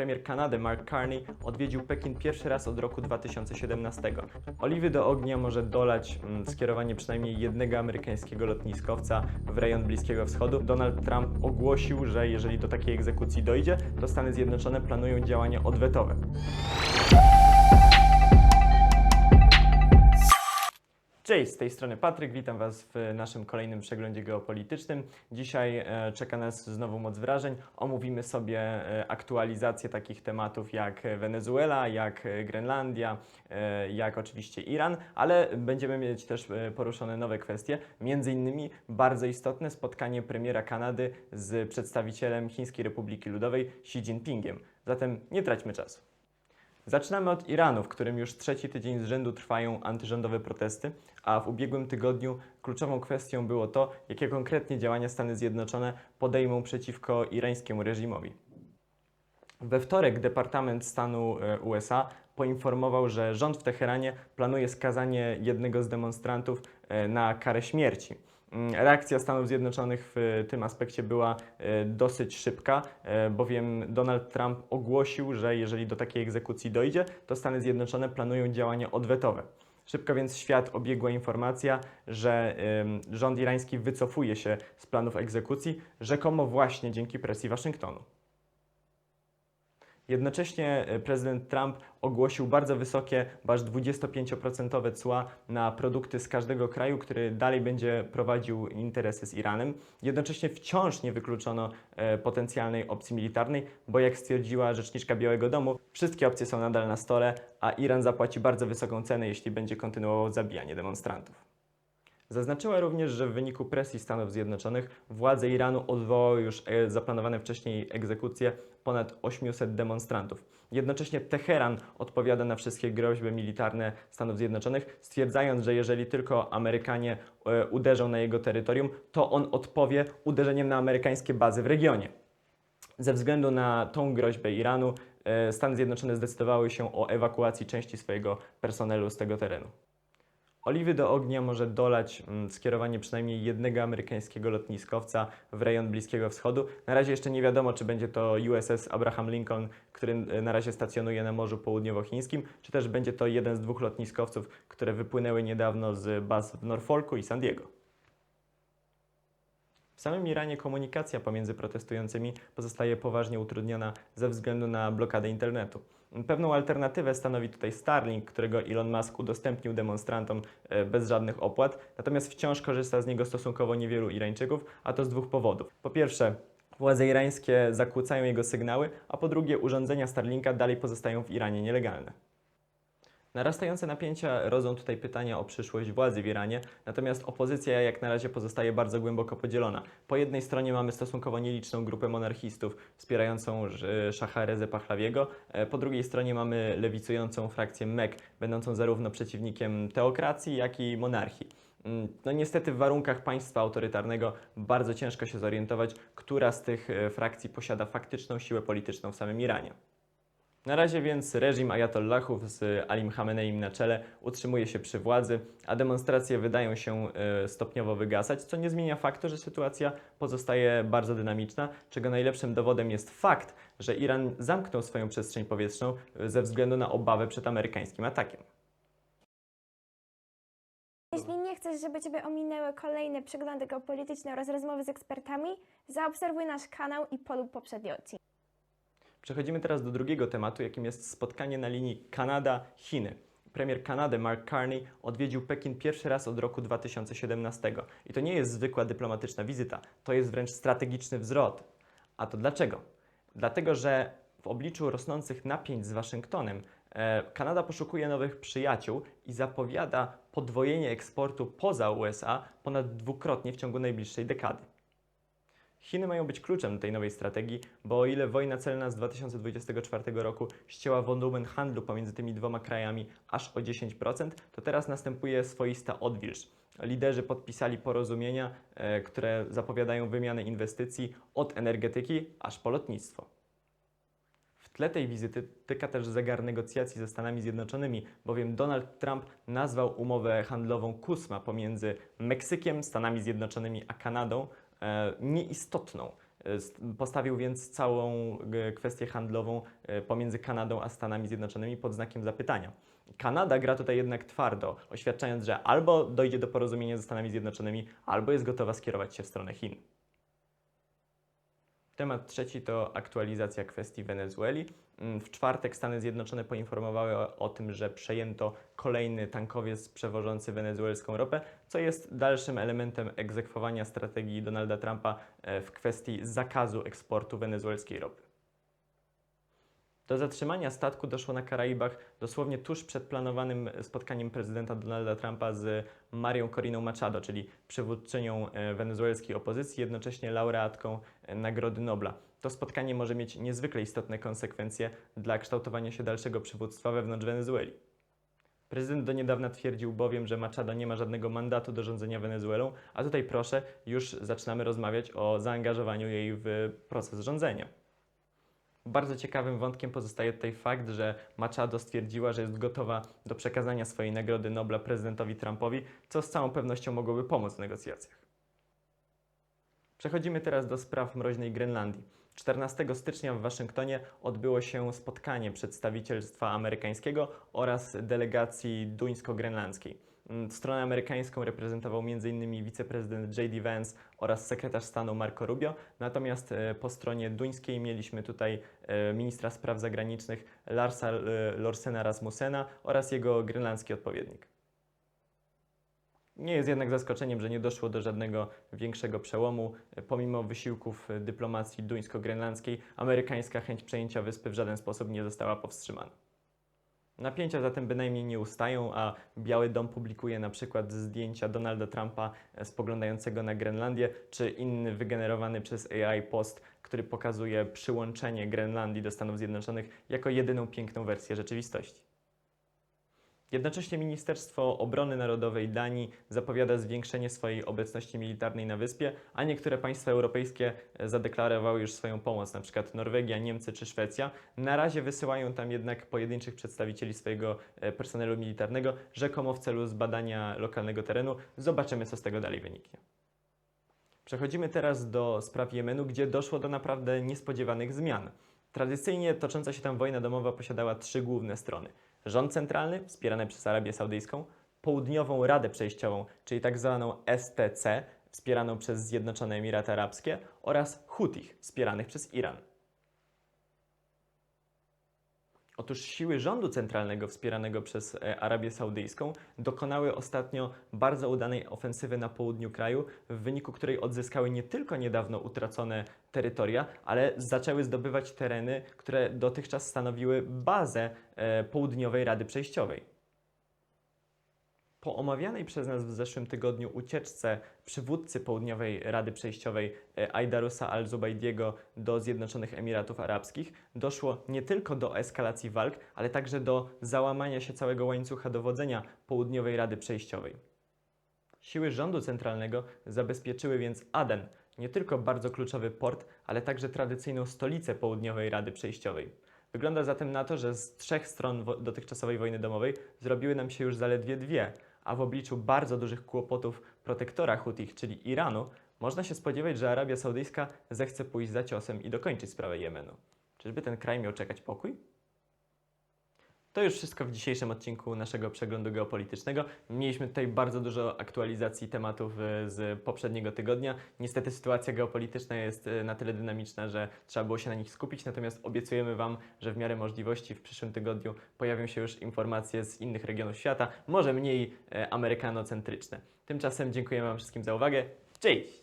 premier Kanady Mark Carney odwiedził Pekin pierwszy raz od roku 2017. Oliwy do ognia może dolać mm, skierowanie przynajmniej jednego amerykańskiego lotniskowca w rejon Bliskiego Wschodu. Donald Trump ogłosił, że jeżeli do takiej egzekucji dojdzie, to Stany Zjednoczone planują działania odwetowe. Cześć, z tej strony Patryk, witam Was w naszym kolejnym przeglądzie geopolitycznym. Dzisiaj e, czeka nas znowu moc wrażeń. Omówimy sobie e, aktualizację takich tematów jak Wenezuela, jak Grenlandia, e, jak oczywiście Iran, ale będziemy mieć też poruszone nowe kwestie, między innymi bardzo istotne spotkanie premiera Kanady z przedstawicielem Chińskiej Republiki Ludowej Xi Jinpingiem. Zatem nie traćmy czasu. Zaczynamy od Iranu, w którym już trzeci tydzień z rzędu trwają antyrządowe protesty, a w ubiegłym tygodniu kluczową kwestią było to, jakie konkretnie działania Stany Zjednoczone podejmą przeciwko irańskiemu reżimowi. We wtorek Departament Stanu e, USA poinformował, że rząd w Teheranie planuje skazanie jednego z demonstrantów e, na karę śmierci. Mm, Reakcja Stanów Zjednoczonych w tym aspekcie była e, dosyć szybka, e, bowiem Donald Trump ogłosił, że jeżeli do takiej egzekucji dojdzie, to Stany Zjednoczone planują działania odwetowe. Szybko więc świat obiegła informacja, że rząd irański wycofuje się z planów egzekucji, rzekomo właśnie dzięki presji Waszyngtonu. Jednocześnie e, prezydent Trump ogłosił bardzo wysokie, aż 25% cła na produkty z każdego kraju, który dalej będzie prowadził interesy z Iranem. Jednocześnie wciąż nie wykluczono e, potencjalnej opcji militarnej, bo jak stwierdziła rzeczniczka Białego Domu, wszystkie opcje są nadal na stole, a Iran zapłaci bardzo wysoką cenę, jeśli będzie kontynuował zabijanie demonstrantów. Zaznaczyła również, że w wyniku presji Stanów Zjednoczonych władze Iranu odwołały już e, zaplanowane wcześniej egzekucje ponad 800 demonstrantów. Jednocześnie Teheran odpowiada na wszystkie groźby militarne Stanów Zjednoczonych, stwierdzając, że jeżeli tylko Amerykanie e, uderzą na jego terytorium, to on odpowie uderzeniem na amerykańskie bazy w regionie. Ze względu na tą groźbę Iranu, e, Stany Zjednoczone zdecydowały się o ewakuacji części swojego personelu z tego terenu. Oliwy do ognia może dolać mm, skierowanie przynajmniej jednego amerykańskiego lotniskowca w rejon Bliskiego Wschodu. Na razie jeszcze nie wiadomo, czy będzie to USS Abraham Lincoln, który e, na razie stacjonuje na Morzu Południowochińskim, czy też będzie to jeden z dwóch lotniskowców, które wypłynęły niedawno z baz w Norfolku i San Diego. W samym Iranie komunikacja pomiędzy protestującymi pozostaje poważnie utrudniona ze względu na blokadę internetu. Pewną alternatywę stanowi tutaj Starlink, którego Elon Musk udostępnił demonstrantom e, bez żadnych opłat, natomiast wciąż korzysta z niego stosunkowo niewielu Irańczyków, a to z dwóch powodów. Po pierwsze, władze irańskie zakłócają jego sygnały, a po drugie, urządzenia Starlinka dalej pozostają w Iranie nielegalne. Narastające napięcia rodzą tutaj pytania o przyszłość władzy w Iranie, natomiast opozycja jak na razie pozostaje bardzo głęboko podzielona. Po jednej stronie mamy stosunkowo nieliczną grupę monarchistów wspierającą Szacha Rezę Pahlawiego, e, po drugiej stronie mamy lewicującą frakcję MEK, będącą zarówno przeciwnikiem teokracji, jak i monarchii. Mm, No niestety w warunkach państwa autorytarnego bardzo ciężko się zorientować, która z tych e, frakcji posiada faktyczną siłę polityczną w samym Iranie. Na razie więc reżim ajatollahów z Alim Khameneim na czele utrzymuje się przy władzy, a demonstracje wydają się e, stopniowo wygasać, co nie zmienia faktu, że sytuacja pozostaje bardzo dynamiczna, czego najlepszym dowodem jest fakt, że Iran zamknął swoją przestrzeń powietrzną e, ze względu na obawę przed amerykańskim atakiem. Jeśli nie chcesz, żeby Ciebie ominęły kolejne przeglądy geopolityczne oraz rozmowy z ekspertami, zaobserwuj nasz kanał i polub poprzedni odcinek. Przechodzimy teraz do drugiego tematu, jakim jest spotkanie na linii Kanada-Chiny. Premier Kanady Mark Carney odwiedził Pekin pierwszy raz od roku 2017. I to nie jest zwykła dyplomatyczna wizyta, to jest wręcz strategiczny wzrot. A to dlaczego? Dlatego, że w obliczu rosnących napięć z Waszyngtonem e, Kanada poszukuje nowych przyjaciół i zapowiada podwojenie eksportu poza USA ponad dwukrotnie w ciągu najbliższej dekady. Chiny mają być kluczem tej nowej strategii, bo o ile wojna celna z 2024 roku ścięła wolumen handlu pomiędzy tymi dwoma krajami aż o 10%, to teraz następuje swoista odwilż. Liderzy podpisali porozumienia, e, które zapowiadają wymianę inwestycji od energetyki aż po lotnictwo. W tle tej wizyty tyka też zegar negocjacji ze Stanami Zjednoczonymi, bowiem Donald Trump nazwał umowę handlową KUSMA pomiędzy Meksykiem, Stanami Zjednoczonymi a Kanadą nieistotną. E, Postawił więc całą e, kwestię handlową e, pomiędzy Kanadą a Stanami Zjednoczonymi pod znakiem zapytania. Kanada gra tutaj jednak twardo, oświadczając, że albo dojdzie do porozumienia ze Stanami Zjednoczonymi, albo jest gotowa skierować się w stronę Chin. Temat trzeci to aktualizacja kwestii Wenezueli. Mm, W czwartek Stany Zjednoczone poinformowały o, tym, że przejęto kolejny tankowiec przewożący wenezuelską ropę, co jest dalszym elementem egzekwowania strategii Donalda Trumpa e, w kwestii zakazu eksportu wenezuelskiej ropy. Do zatrzymania statku doszło na Karaibach dosłownie tuż przed planowanym spotkaniem prezydenta Donalda Trumpa z Marią Coriną Machado, czyli przywódczynią e, wenezuelskiej opozycji, jednocześnie laureatką e, Nagrody Nobla. To spotkanie może mieć niezwykle istotne konsekwencje dla kształtowania się dalszego przywództwa wewnątrz Wenezueli. Prezydent do niedawna twierdził bowiem, że Machado nie ma żadnego mandatu do rządzenia Wenezuelą, a tutaj proszę, już zaczynamy rozmawiać o zaangażowaniu jej w proces rządzenia. Bardzo ciekawym wątkiem pozostaje tutaj fakt, że Machado stwierdziła, że jest gotowa do przekazania swojej Nagrody Nobla prezydentowi Trumpowi, co z całą pewnością mogłoby pomóc w negocjacjach. Przechodzimy teraz do spraw mroźnej Grenlandii. 14 stycznia w Waszyngtonie odbyło się spotkanie przedstawicielstwa amerykańskiego oraz delegacji duńsko-grenlandzkiej. Mm, Stronę amerykańską reprezentował m.in. wiceprezydent J.D. Vance oraz sekretarz stanu Marco Rubio, natomiast e, po stronie duńskiej mieliśmy tutaj e, ministra spraw zagranicznych Larsa e, Lorsena Rasmussena oraz jego grenlandzki odpowiednik. Nie jest jednak zaskoczeniem, że nie doszło do żadnego większego przełomu. Pomimo wysiłków dyplomacji duńsko-grenlandzkiej, amerykańska chęć przejęcia wyspy w żaden sposób nie została powstrzymana. Napięcia zatem bynajmniej nie ustają, a Biały Dom publikuje na przykład zdjęcia Donalda Trumpa e, spoglądającego na Grenlandię, czy inny wygenerowany przez AI post, który pokazuje przyłączenie Grenlandii do Stanów Zjednoczonych jako jedyną piękną wersję rzeczywistości. Jednocześnie Ministerstwo Obrony Narodowej Danii zapowiada zwiększenie swojej obecności militarnej na wyspie, a niektóre państwa europejskie e, zadeklarowały już swoją pomoc, np. Norwegia, Niemcy czy Szwecja. Na razie wysyłają tam jednak pojedynczych przedstawicieli swojego e, personelu militarnego, rzekomo w celu zbadania lokalnego terenu. Zobaczymy, co z tego dalej wyniknie. Przechodzimy teraz do spraw Jemenu, gdzie doszło do naprawdę niespodziewanych zmian. Tradycyjnie tocząca się tam wojna domowa posiadała trzy główne strony. Rząd centralny, wspierany przez Arabię Saudyjską, Południową Radę Przejściową, czyli tak zwaną STC, wspieraną przez Zjednoczone Emiraty Arabskie oraz Hutich, wspieranych przez Iran. Otóż siły rządu centralnego wspieranego przez e, Arabię Saudyjską dokonały ostatnio bardzo udanej ofensywy na południu kraju, w wyniku której odzyskały nie tylko niedawno utracone terytoria, ale zaczęły zdobywać tereny, które dotychczas stanowiły bazę e, Południowej Rady Przejściowej. Po omawianej przez nas w zeszłym tygodniu ucieczce przywódcy Południowej Rady Przejściowej e, Aidarusa al-Zubajdiego do Zjednoczonych Emiratów Arabskich doszło nie tylko do eskalacji walk, ale także do załamania się całego łańcucha dowodzenia Południowej Rady Przejściowej. Siły rządu centralnego zabezpieczyły więc Aden, nie tylko bardzo kluczowy port, ale także tradycyjną stolicę Południowej Rady Przejściowej. Wygląda zatem na to, że z trzech stron dotychczasowej wojny domowej zrobiły nam się już zaledwie dwie, a w obliczu bardzo dużych kłopotów protektora Hutich, czyli Iranu, można się spodziewać, że Arabia Saudyjska zechce pójść za ciosem i dokończyć sprawę Jemenu. Czyżby ten kraj miał czekać pokój? To już wszystko w dzisiejszym odcinku naszego przeglądu geopolitycznego. Mieliśmy tutaj bardzo dużo aktualizacji tematów e, z poprzedniego tygodnia. Niestety sytuacja geopolityczna jest e, na tyle dynamiczna, że trzeba było się na nich skupić, natomiast obiecujemy Wam, że w miarę możliwości w przyszłym tygodniu pojawią się już informacje z innych regionów świata, może mniej e, amerykanocentryczne. Tymczasem dziękujemy Wam wszystkim za uwagę. Cześć!